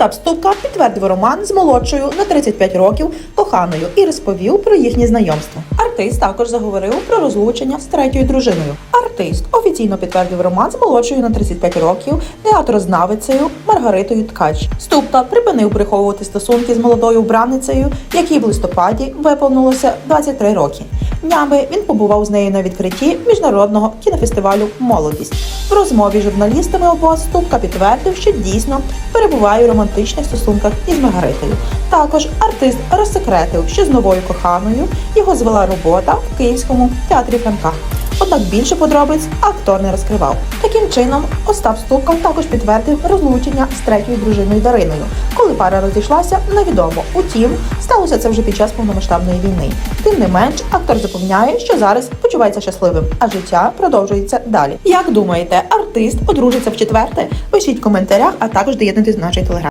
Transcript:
Остап Ступка підтвердив роман з молодшою на 35 років коханою і розповів про їхнє знайомство. Артист також заговорив про розлучення з третьою дружиною. Артист офіційно підтвердив роман з молодшою на 35 років театрознавицею Маргаритою Ткач. Ступка припинив приховувати стосунки з молодою вбраницею, якій в листопаді виповнилося 23 роки. Днями він побував з нею на відкритті міжнародного кінофестивалю Молодість. В розмові з журналістами обоз Ступка підтвердив, що дійсно перебуває у романтичних стосунках із Маргаритою. Також артист розсекретив, що з новою коханою його звела робота в Київському театрі Франка. Однак більше подробиць актор не розкривав. Таким чином, Остап Ступка також підтвердив розлучення з третьою дружиною Дариною. Коли пара розійшлася, невідомо. Утім, сталося це вже під час повномасштабної війни. Тим не менш, актор запевняє, що зараз почувається щасливим, а життя продовжується далі. Як думаєте, артист одружиться в четверте? Пишіть в коментарях, а також доєднуйтесь до нашої телеграм.